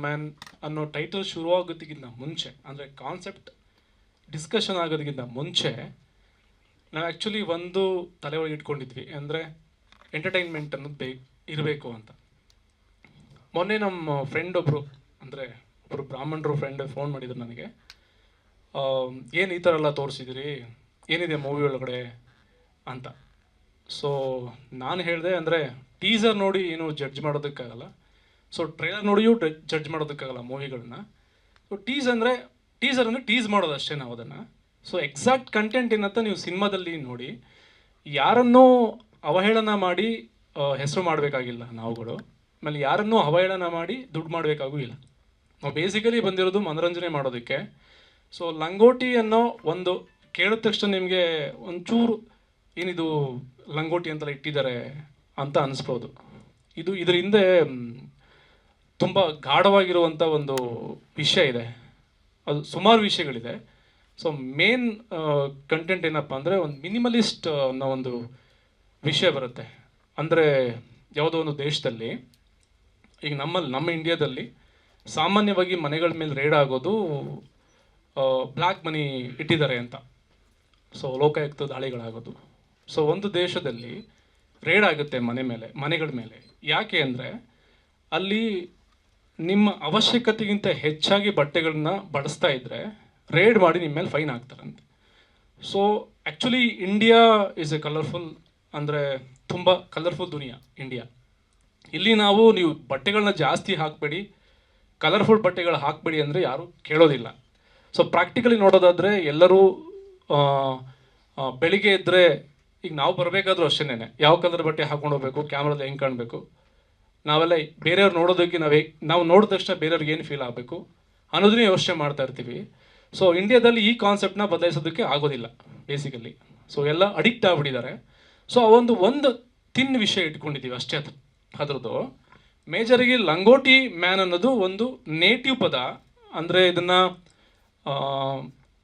ಮ್ಯಾನ್ ಅನ್ನೋ ಟೈಟಲ್ ಶುರುವಾಗೋದಕ್ಕಿಂತ ಮುಂಚೆ, ಅಂದರೆ ಕಾನ್ಸೆಪ್ಟ್ ಡಿಸ್ಕಷನ್ ಆಗೋದಕ್ಕಿಂತ ಮುಂಚೆ, ನಾವು ಆ್ಯಕ್ಚುಲಿ ಒಂದು ತಲೆ ಒಳಗೆ ಇಟ್ಕೊಂಡಿದ್ವಿ, ಅಂದರೆ ಎಂಟರ್ಟೈನ್ಮೆಂಟ್ ಅನ್ನೋದು ಬೇ ಇರಬೇಕು ಅಂತ. ಮೊನ್ನೆ ನಮ್ಮ ಫ್ರೆಂಡ್ ಒಬ್ಬರು ಅಂದರೆ ಒಬ್ಬರು ಬ್ರಾಹ್ಮಣರು ಫ್ರೆಂಡ್ ಫೋನ್ ಮಾಡಿದ್ರು ನನಗೆ. ಏನು ಈ ಥರ ಎಲ್ಲ ತೋರಿಸಿದಿರಿ? ಏನಿದೆ ಮೂವಿ ಒಳಗಡೆ? ಅಂತ. ಸೊ ನಾನು ಹೇಳಿದೆ ಅಂದರೆ ಟೀಸರ್ ನೋಡಿ ಏನು ಜಡ್ಜ್ ಮಾಡೋದಕ್ಕಾಗಲ್ಲ. ಸೊ ಟ್ರೈಲರ್ ನೋಡಿಯೂ ಜಡ್ಜ್ ಮಾಡೋದಕ್ಕಾಗಲ್ಲ ಮೂವಿಗಳನ್ನ ಸೊ ಟೀಸ್ ಅಂದರೆ ಟೀಸರ್ ಅಂದರೆ ಟೀಸ್ ಮಾಡೋದು ಅಷ್ಟೇ ನಾವು ಅದನ್ನು. ಸೊ ಎಕ್ಸಾಕ್ಟ್ ಕಂಟೆಂಟ್ ಏನಂತ ನೀವು ಸಿನಿಮಾದಲ್ಲಿ ನೋಡಿ, ಯಾರನ್ನೂ ಅವಹೇಳನ ಮಾಡಿ ಹೆಸರು ಮಾಡಬೇಕಾಗಿಲ್ಲ ನಾವುಗಳು. ಆಮೇಲೆ ಯಾರನ್ನೂ ಅವಹೇಳನ ಮಾಡಿ ದುಡ್ಡು ಮಾಡಬೇಕಾಗೂ ಇಲ್ಲ. ನಾವು ಬೇಸಿಕಲಿ ಬಂದಿರೋದು ಮನೋರಂಜನೆ ಮಾಡೋದಕ್ಕೆ. ಸೊ ಲಂಗೋಟಿ ಅನ್ನೋ ಒಂದು ಕೇಳಿದ ತಕ್ಷಣ ನಿಮಗೆ ಒಂಚೂರು ಏನಿದು ಲಂಗೋಟಿ ಅಂತೆಲ್ಲ ಇಟ್ಟಿದ್ದಾರೆ ಅಂತ ಅನಿಸ್ಬೋದು. ಇದು ಇದರ ಹಿಂದೆ ತುಂಬ ಗಾಢವಾಗಿರುವಂಥ ಒಂದು ವಿಷಯ ಇದೆ. ಅದು ಸುಮಾರು ವಿಷಯಗಳಿದೆ. ಸೊ ಮೇನ್ ಕಂಟೆಂಟ್ ಏನಪ್ಪ ಅಂದರೆ ಒಂದು ಮಿನಿಮಲಿಸ್ಟ್ ಅನ್ನೋ ಒಂದು ವಿಷಯ ಬರುತ್ತೆ. ಅಂದರೆ ಯಾವುದೋ ಒಂದು ದೇಶದಲ್ಲಿ, ಈಗ ನಮ್ಮಲ್ಲಿ ನಮ್ಮ ಇಂಡಿಯಾದಲ್ಲಿ ಸಾಮಾನ್ಯವಾಗಿ ಮನೆಗಳ ಮೇಲೆ ರೇಡ್ ಆಗೋದು ಬ್ಲ್ಯಾಕ್ ಮನಿ ಇಟ್ಟಿದ್ದಾರೆ ಅಂತ. ಸೊ ಲೋಕಾಯುಕ್ತ ದಾಳಿಗಳಾಗೋದು. ಸೊ ಒಂದು ದೇಶದಲ್ಲಿ ರೇಡ್ ಆಗುತ್ತೆ ಮನೆ ಮೇಲೆ, ಮನೆಗಳ ಮೇಲೆ. ಯಾಕೆ ಅಂದರೆ ಅಲ್ಲಿ ನಿಮ್ಮ ಅವಶ್ಯಕತೆಗಿಂತ ಹೆಚ್ಚಾಗಿ ಬಟ್ಟೆಗಳನ್ನ ಬಳಸ್ತಾ ಇದ್ದರೆ ರೇಡ್ ಮಾಡಿ ನಿಮ್ಮ ಮೇಲೆ fine ಆಗ್ತಾರಂತೆ. So actually India is a colourful ಅಂದರೆ ತುಂಬ ಕಲರ್ಫುಲ್ ದುನಿಯಾ ಇಂಡಿಯಾ ಇಲ್ಲಿ ನಾವು ನೀವು ಬಟ್ಟೆಗಳನ್ನ ಜಾಸ್ತಿ ಹಾಕಬೇಡಿ ಕಲರ್ಫುಲ್ ಬಟ್ಟೆಗಳು ಹಾಕಬೇಡಿ ಅಂದರೆ ಯಾರೂ ಕೇಳೋದಿಲ್ಲ. ಸೊ ಪ್ರಾಕ್ಟಿಕಲಿ ನೋಡೋದಾದರೆ ಎಲ್ಲರೂ ಬೆಳಿಗ್ಗೆ ಇದ್ದರೆ ಈಗ ನಾವು ಬರಬೇಕಾದ್ರೂ ಅಷ್ಟೇನೆ ಯಾವ ಕಲರ್ ಬಟ್ಟೆ ಹಾಕೊಂಡು ಹೋಗ್ಬೇಕು, ಕ್ಯಾಮ್ರಾದಲ್ಲಿ ಹೆಂಗೆ ಕಾಣಬೇಕು? ನಾವೆಲ್ಲ ಬೇರೆಯವ್ರು ನೋಡೋದಕ್ಕೆ ನಾವು ನಾವು ನೋಡಿದ ತಕ್ಷಣ ಬೇರೆಯವ್ರಿಗೆ ಏನು ಫೀಲ್ ಆಗಬೇಕು? ಅನ್ನೋದನ್ನೇ ಯೋಚನೆ ಮಾಡ್ತಾ ಇರ್ತೀವಿ. ಸೊ ಇಂಡಿಯಾದಲ್ಲಿ ಈ ಕಾನ್ಸೆಪ್ಟ್ನ ಬದಲಾಯಿಸೋದಕ್ಕೆ ಆಗೋದಿಲ್ಲ ಬೇಸಿಕಲಿ ಸೊ ಎಲ್ಲ ಅಡಿಕ್ಟ್ ಆಗಿಬಿಟ್ಟಿದ್ದಾರೆ. ಸೊ ಆ ಒಂದು ಒಂದು ತಿನ್ ವಿಷಯ ಇಟ್ಕೊಂಡಿದ್ದೀವಿ ಅಷ್ಟೇ ಅದು, ಅದರದ್ದು. ಮೇಜರಿಗೆ ಲಂಗೋಟಿ ಮ್ಯಾನ್ ಅನ್ನೋದು ಒಂದು ನೇಟಿವ್ ಪದ, ಅಂದರೆ ಇದನ್ನು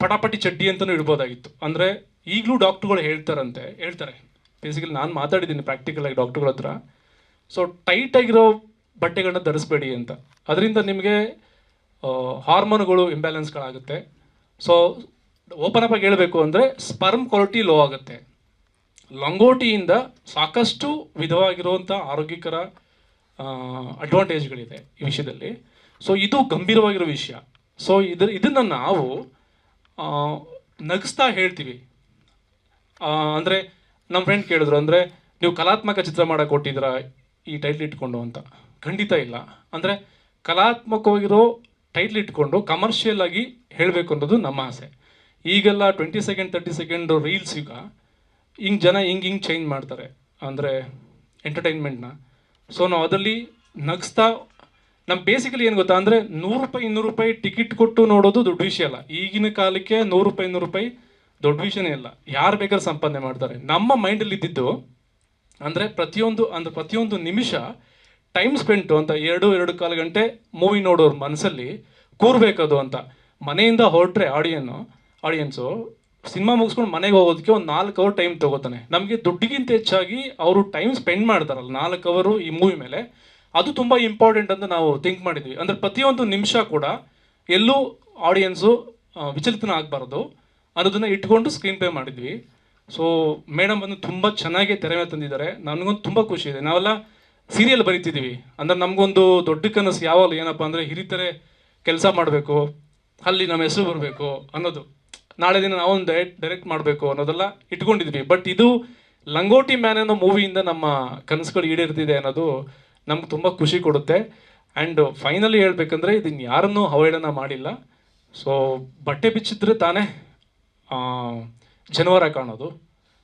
ಪಟಾಪಟಿ ಚಡ್ಡಿ ಅಂತಲೂ ಇಡ್ಬೋದಾಗಿತ್ತು. ಅಂದರೆ ಈಗಲೂ ಡಾಕ್ಟ್ರುಗಳು ಹೇಳ್ತಾರಂತೆ, ಹೇಳ್ತಾರೆ. ಬೇಸಿಕಲಿ ನಾನು ಮಾತಾಡಿದ್ದೀನಿ ಪ್ರಾಕ್ಟಿಕಲಾಗಿ ಡಾಕ್ಟ್ರುಗಳ ಹತ್ರ. ಸೊ ಟೈಟಾಗಿರೋ ಬಟ್ಟೆಗಳನ್ನ ಧರಿಸ್ಬೇಡಿ ಅಂತ. ಅದರಿಂದ ನಿಮಗೆ ಹಾರ್ಮೋನ್ಗಳು ಇಂಬ್ಯಾಲೆನ್ಸ್ಗಳಾಗುತ್ತೆ ಸೊ ಓಪನ್ ಅಪ್ ಆಗಿ ಹೇಳಬೇಕು ಅಂದರೆ ಸ್ಪರ್ಮ್ ಕ್ವಾಲಿಟಿ ಲೋ ಆಗುತ್ತೆ. ಲಂಗೋಟಿಯಿಂದ ಸಾಕಷ್ಟು ವಿಧವಾಗಿರುವಂಥ ಆರೋಗ್ಯಕರ ಅಡ್ವಾಂಟೇಜ್ಗಳಿದೆ ಈ ವಿಷಯದಲ್ಲಿ. ಸೊ ಇದು ಗಂಭೀರವಾಗಿರೋ ವಿಷಯ. ಸೊ ಇದ್ರ, ಇದನ್ನು ನಾವು ನಗಿಸ್ತಾ ಹೇಳ್ತೀವಿ. ಅಂದರೆ ನಮ್ಮ ಫ್ರೆಂಡ್ ಕೇಳಿದ್ರು, ಅಂದರೆ ನೀವು ಕಲಾತ್ಮಕ ಚಿತ್ರ ಮಾಡಕ್ಕೆ ಕೊಟ್ಟಿದ್ದೀರಾ ಈ ಟೈಟ್ಲ್ ಇಟ್ಕೊಂಡು ಅಂತ. ಖಂಡಿತ ಇಲ್ಲ. ಅಂದರೆ ಕಲಾತ್ಮಕವಾಗಿರೋ ಟೈಟ್ಲ್ ಇಟ್ಕೊಂಡು ಕಮರ್ಷಿಯಲ್ ಆಗಿ ಹೇಳಬೇಕು ಅನ್ನೋದು ನಮ್ಮ ಆಸೆ. ಈಗೆಲ್ಲ twenty second thirty second reels ಈಗ ಹಿಂಗೆ ಜನ ಹಿಂಗೆ ಹಿಂಗೆ ಚೇಂಜ್ ಮಾಡ್ತಾರೆ. ಅಂದರೆ ಎಂಟರ್ಟೈನ್ಮೆಂಟ್ನ ಸೊ ನಾವು ಅದರಲ್ಲಿ ನಗಿಸ್ತಾ ನಮ್ಮ ಬೇಸಿಕಲಿ ಏನು ಗೊತ್ತಾ, ಅಂದರೆ ನೂರು ರೂಪಾಯಿ, ಇನ್ನೂರು ರೂಪಾಯಿ ಟಿಕೆಟ್ ಕೊಟ್ಟು ನೋಡೋದು ದೊಡ್ಡ ವಿಷಯ ಅಲ್ಲ. ಈಗಿನ ಕಾಲಕ್ಕೆ ನೂರು ರೂಪಾಯಿ, ಇನ್ನೂರು ರೂಪಾಯಿ ದೊಡ್ಡ ವಿಷಯನೇ ಇಲ್ಲ. ಯಾರು ಬೇಕಾದ್ರೂ ಸಂಪಾದನೆ ಮಾಡ್ತಾರೆ. ನಮ್ಮ ಮೈಂಡಲ್ಲಿ ಇದ್ದಿದ್ದು ಅಂದರೆ ಪ್ರತಿಯೊಂದು ಅಂದರೆ ಪ್ರತಿಯೊಂದು ನಿಮಿಷ ಟೈಮ್ ಸ್ಪೆಂಟು ಅಂತ ಎರಡು ಎರಡು ಕಾಲು ಗಂಟೆ ಮೂವಿ ನೋಡೋರ ಮನಸ್ಸಲ್ಲಿ ಕೂರ್ಬೇಕದು ಅಂತ. ಮನೆಯಿಂದ ಹೊರಟ್ರೆ ಆಡಿಯನ್ನು ಆಡಿಯನ್ಸು ಸಿನಿಮಾ ಮುಗಿಸ್ಕೊಂಡು ಮನೆಗೆ ಹೋಗೋದಕ್ಕೆ ಒಂದು ನಾಲ್ಕು ಅವರ್ ಟೈಮ್ ತಗೋತಾನೆ. ನಮಗೆ ದುಡ್ಡಿಗಿಂತ ಹೆಚ್ಚಾಗಿ ಅವರು ಟೈಮ್ ಸ್ಪೆಂಡ್ ಮಾಡ್ತಾರಲ್ಲ, ನಾಲ್ಕು ಅವರು ಈ ಮೂವಿ ಮೇಲೆ. ಅದು ತುಂಬ ಇಂಪಾರ್ಟೆಂಟ್ ಅಂತ ನಾವು ಥಿಂಕ್ ಮಾಡಿದ್ವಿ. ಅಂದರೆ ಪ್ರತಿಯೊಂದು ನಿಮಿಷ ಕೂಡ ಎಲ್ಲೂ ಆಡಿಯನ್ಸು ವಿಚಲಿತನ ಆಗಬಾರ್ದು. ಅನ್ನೋದನ್ನ ಇಟ್ಕೊಂಡು ಸ್ಕ್ರೀನ್ ಪ್ಲೇ ಮಾಡಿದ್ವಿ. ಸೊ ಮೇಡಮ್ ಬಂದು ತುಂಬ ಚೆನ್ನಾಗಿ ತೆರೆ ಮೇಲೆ ತಂದಿದ್ದಾರೆ. ನನಗೊಂದು ತುಂಬ ಖುಷಿ ಇದೆ. ನಾವೆಲ್ಲ ಸೀರಿಯಲ್ ಬರಿತಿದ್ದೀವಿ. ಅಂದ್ರೆ ನಮಗೊಂದು ದೊಡ್ಡ ಕನಸು ಯಾವಾಗಲೂ ಏನಪ್ಪ ಅಂದರೆ ಹಿರಿತರೆ ಕೆಲಸ ಮಾಡಬೇಕು, ಅಲ್ಲಿ ನಮ್ಮ ಹೆಸರು ಬರಬೇಕು ಅನ್ನೋದು. ನಾಳೆ ದಿನ ನಾವೊಂದು ಡೈರೆಕ್ಟ್ ಡೈರೆಕ್ಟ್ ಮಾಡಬೇಕು ಅನ್ನೋದೆಲ್ಲ ಇಟ್ಕೊಂಡಿದ್ವಿ. ಬಟ್ ಇದು ಲಂಗೋಟಿ ಮ್ಯಾನ್ ಅನ್ನೋ ಮೂವಿಯಿಂದ ನಮ್ಮ ಕನಸುಗಳು ಈಡೇರ್ತಿದೆ ಅನ್ನೋದು ನಮ್ಗೆ ತುಂಬ ಖುಷಿ ಕೊಡುತ್ತೆ. ಆ್ಯಂಡ್ ಫೈನಲಿ ಹೇಳ್ಬೇಕಂದ್ರೆ ಇದನ್ನು ಯಾರನ್ನೂ ಅವಹೇಳನ ಮಾಡಿಲ್ಲ. ಸೊ ಬಟ್ಟೆ ಬಿಚ್ಚಿದ್ರೆ ತಾನೇ ಜನವರ ಕಾಣೋದು.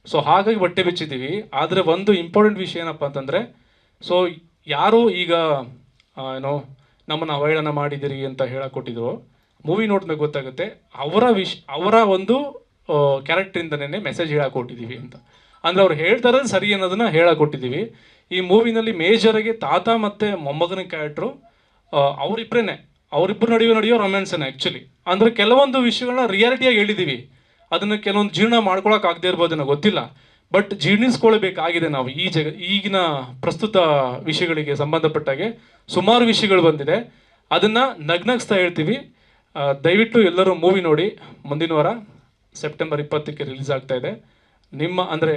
ಸೊ ಹಾಗಾಗಿ ಹೊಟ್ಟೆ ಬಿಚ್ಚಿದ್ದೀವಿ. ಆದರೆ ಒಂದು ಇಂಪಾರ್ಟೆಂಟ್ ವಿಷಯ ಏನಪ್ಪ ಅಂತಂದರೆ ಸೊ ಯಾರು ಈಗ ಏನೋ, ನಮ್ಮನ್ನು ಅವಹೇಳನ ಮಾಡಿದಿರಿ ಅಂತ ಹೇಳಕ್ ಕೊಟ್ಟಿದ್ರು ಮೂವಿ ನೋಡಿದ್ಮೇಲೆ ಗೊತ್ತಾಗುತ್ತೆ, ಅವರ ವಿಷ್, ಅವರ ಒಂದು ಕ್ಯಾರೆಕ್ಟ್ರಿಂದನೇ ಮೆಸೇಜ್ ಹೇಳಕೊಟ್ಟಿದ್ದೀವಿ ಅಂತ. ಅಂದರೆ ಅವ್ರು ಹೇಳ್ತಾರೆ ಸರಿ ಅನ್ನೋದನ್ನ ಹೇಳಕೊಟ್ಟಿದ್ದೀವಿ. ಈ ಮೂವಿನಲ್ಲಿ ಮೇಜರಾಗಿ ತಾತ ಮತ್ತು ಮೊಮ್ಮಗನ ಕ್ಯಾರೆಕ್ಟ್ರು ಅವರಿಬ್ಬರೇ ಅವರಿಬ್ಬರು ನಡುವೆ ನಡೆಯೋ ರೊಮ್ಯಾನ್ಸನ್ನು ಆ್ಯಕ್ಚುಲಿ ಅಂದರೆ ಕೆಲವೊಂದು ವಿಷಯಗಳನ್ನ ರಿಯಾಲಿಟಿಯಾಗಿ ಹೇಳಿದ್ದೀವಿ. ಅದನ್ನು ಕೆಲವೊಂದು ಜೀರ್ಣ ಮಾಡ್ಕೊಳಕ್ ಆಗದೆ ಇರ್ಬೋದೇನೋ ಗೊತ್ತಿಲ್ಲ. ಬಟ್ ಜೀರ್ಣಿಸ್ಕೊಳ್ಬೇಕಾಗಿದೆ ನಾವು ಈ ಜಗ, ಈಗಿನ ಪ್ರಸ್ತುತ ವಿಷಯಗಳಿಗೆ ಸಂಬಂಧಪಟ್ಟಾಗೆ ಸುಮಾರು ವಿಷಯಗಳು ಬಂದಿದೆ. ಅದನ್ನು ನಗ್ನಗಿಸ್ತಾ ಹೇಳ್ತೀವಿ. ದಯವಿಟ್ಟು ಎಲ್ಲರೂ ಮೂವಿ ನೋಡಿ. ಮುಂದಿನ ವಾರ ಸೆಪ್ಟೆಂಬರ್ ಇಪ್ಪತ್ತಕ್ಕೆ ರಿಲೀಸ್ ಆಗ್ತಾ ಇದೆ. ನಿಮ್ಮ, ಅಂದರೆ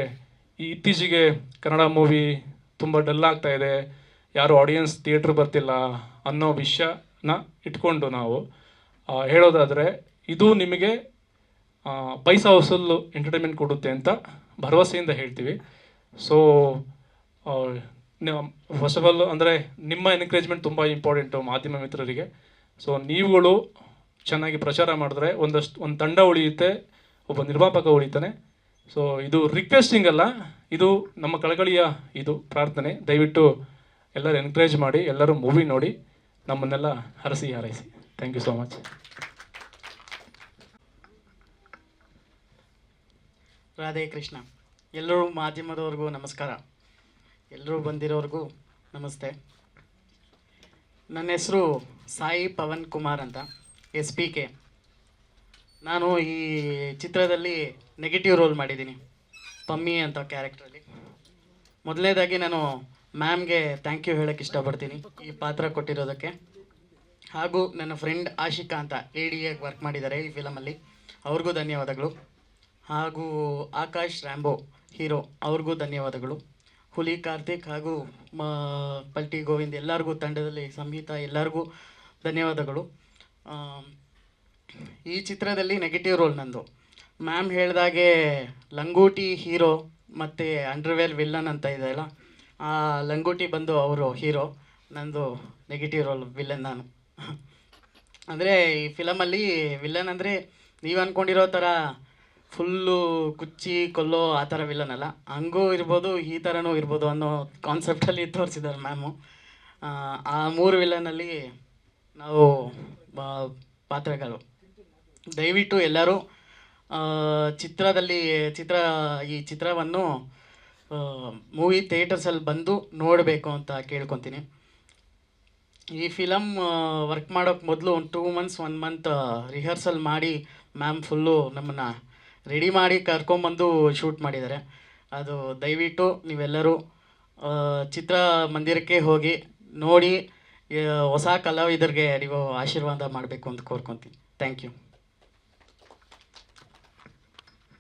ಈ ಇತ್ತೀಚೆಗೆ ಕನ್ನಡ ಮೂವಿ ತುಂಬ ಡಲ್ ಆಗ್ತಾ ಇದೆ. ಯಾರು ಆಡಿಯನ್ಸ್ ಥಿಯೇಟ್ರ್ ಬರ್ತಿಲ್ಲ ಅನ್ನೋ ವಿಷಯನ ಇಟ್ಕೊಂಡು ನಾವು ಹೇಳೋದಾದರೆ ಇದು ನಿಮಗೆ ಪೈಸಾ ವಸೂಲು ಎಂಟರ್ಟೈನ್ಮೆಂಟ್ ಕೊಡುತ್ತೆ ಅಂತ ಭರವಸೆಯಿಂದ ಹೇಳ್ತೀವಿ. ಸೊ ಫಸ್ಟ್ ಆಫ್ ಆಲ್ ಅಂದರೆ ನಿಮ್ಮ ಎನ್ಕರೇಜ್ಮೆಂಟ್ ತುಂಬ ಇಂಪಾರ್ಟೆಂಟು ಮಾಧ್ಯಮ ಮಿತ್ರರಿಗೆ. ಸೊ ನೀವುಗಳು ಚೆನ್ನಾಗಿ ಪ್ರಚಾರ ಮಾಡಿದ್ರೆ ಒಂದಷ್ಟು, ಒಂದು ತಂಡ ಉಳಿಯುತ್ತೆ, ಒಬ್ಬ ನಿರ್ಮಾಪಕ ಉಳಿತಾನೆ. ಸೊ ಇದು ರಿಕ್ವೆಸ್ಟಿಂಗ್ ಅಲ್ಲ, ಇದು ನಮ್ಮ ಕಳಕಳಿಯ ಇದು ಪ್ರಾರ್ಥನೆ. ದಯವಿಟ್ಟು ಎಲ್ಲರೂ ಎನ್ಕರೇಜ್ ಮಾಡಿ, ಎಲ್ಲರೂ ಮೂವಿ ನೋಡಿ, ನಮ್ಮನ್ನೆಲ್ಲ ಹರಸಿ ಹಾರೈಸಿ. Thank you so much Radhe Krishna. ಎಲ್ಲರೂ ಮಾಧ್ಯಮದವ್ರಿಗೂ ನಮಸ್ಕಾರ. ಎಲ್ಲರೂ ಬಂದಿರೋರಿಗೂ ನಮಸ್ತೆ. ನನ್ನ ಹೆಸರು ಸಾಯಿ ಪವನ್ ಕುಮಾರ್ ಅಂತ, ಎಸ್ ಪಿ ಕೆ. ನಾನು ಈ ಚಿತ್ರದಲ್ಲಿ ನೆಗೆಟಿವ್ ರೋಲ್ ಮಾಡಿದ್ದೀನಿ, ಪಮ್ಮಿ ಅಂತ ಕ್ಯಾರೆಕ್ಟ್ರಲ್ಲಿ ಮೊದಲನೇದಾಗಿ ನಾನು ಮ್ಯಾಮ್ಗೆ ಥ್ಯಾಂಕ್ ಯು ಹೇಳೋಕ್ಕೆ ಇಷ್ಟಪಡ್ತೀನಿ ಈ ಪಾತ್ರ ಕೊಟ್ಟಿರೋದಕ್ಕೆ. ಹಾಗೂ ನನ್ನ ಫ್ರೆಂಡ್ ಆಶಿಕಾ ಅಂತ ಎ ಡಿ ಎಗೆ ವರ್ಕ್ ಮಾಡಿದ್ದಾರೆ ಈ ಫಿಲಮಲ್ಲಿ ಅವ್ರಿಗೂ ಧನ್ಯವಾದಗಳು. ಹಾಗೂ ಆಕಾಶ್ ರ್ಯಾಂಬೋ ಹೀರೋ, ಅವ್ರಿಗೂ ಧನ್ಯವಾದಗಳು. ಹುಲಿ, ಕಾರ್ತಿಕ್ ಹಾಗೂ ಪಲ್ಟಿ, ಗೋವಿಂದ್ ಎಲ್ಲರಿಗೂ ತಂಡದಲ್ಲಿ ಸಂಗೀತ, ಎಲ್ಲರಿಗೂ ಧನ್ಯವಾದಗಳು. ಈ ಚಿತ್ರದಲ್ಲಿ ನೆಗೆಟಿವ್ ರೋಲ್ ನಂದು. ಮ್ಯಾಮ್ ಹೇಳಿದಾಗೆ ಲಂಗೂಟಿ ಹೀರೋ ಮತ್ತು ಅಂಡರ್ವೇರ್ ವಿಲ್ಲನ್ ಅಂತ ಇದೆಯಲ್ಲ ಆ ಲಂಗೂಟಿ ಬಂದು ಅವರು ಹೀರೋ, ನಂದು ನೆಗೆಟಿವ್ ರೋಲ್ ವಿಲ್ಲನ್ ನಾನು. ಅಂದರೆ ಈ ಫಿಲಮಲ್ಲಿ ವಿಲ್ಲನ್ ಅಂದರೆ ನೀವು ಅಂದ್ಕೊಂಡಿರೋ ಥರ ಫುಲ್ಲು ಕುಚ್ಚಿ, ಕೊಲ್ಲೋ ಆ ಥರ ವಿಲನಲ್ಲ ಹಂಗೂ ಇರ್ಬೋದು, ಈ ಥರನೂ ಇರ್ಬೋದು ಅನ್ನೋ ಕಾನ್ಸೆಪ್ಟಲ್ಲಿ ತೋರಿಸಿದ್ದಾರೆ ಮ್ಯಾಮು ಆ ಮೂರು ವಿಲನಲ್ಲಿ ನಾವು ಪಾತ್ರಗಳು. ದಯವಿಟ್ಟು ಎಲ್ಲರೂ ಚಿತ್ರದಲ್ಲಿ, ಚಿತ್ರ, ಈ ಚಿತ್ರವನ್ನು ಮೂವಿ ಥಿಯೇಟರ್ಸಲ್ಲಿ ಬಂದು ನೋಡಬೇಕು ಅಂತ ಕೇಳ್ಕೊತೀನಿ. ಈ ಫಿಲಮ್ ವರ್ಕ್ ಮಾಡೋಕ್ಕೆ ಮೊದಲು ಒಂದು two months one month rehearsal ಮಾಡಿ ಮ್ಯಾಮ್ ಫುಲ್ಲು ನಮ್ಮನ್ನು ರೆಡಿ ಮಾಡಿ ಕರ್ಕೊಂಬಂದು ಶೂಟ್ ಮಾಡಿದ್ದಾರೆ. ಅದು ದಯವಿಟ್ಟು ನೀವೆಲ್ಲರೂ ಚಿತ್ರ ಮಂದಿರಕ್ಕೆ ಹೋಗಿ ನೋಡಿ ಹೊಸ ಕಲಾವಿದರಿಗೆ ನೀವು ಆಶೀರ್ವಾದ ಮಾಡಬೇಕು ಅಂತ ಕೋರ್ಕೊತೀನಿ. Thank you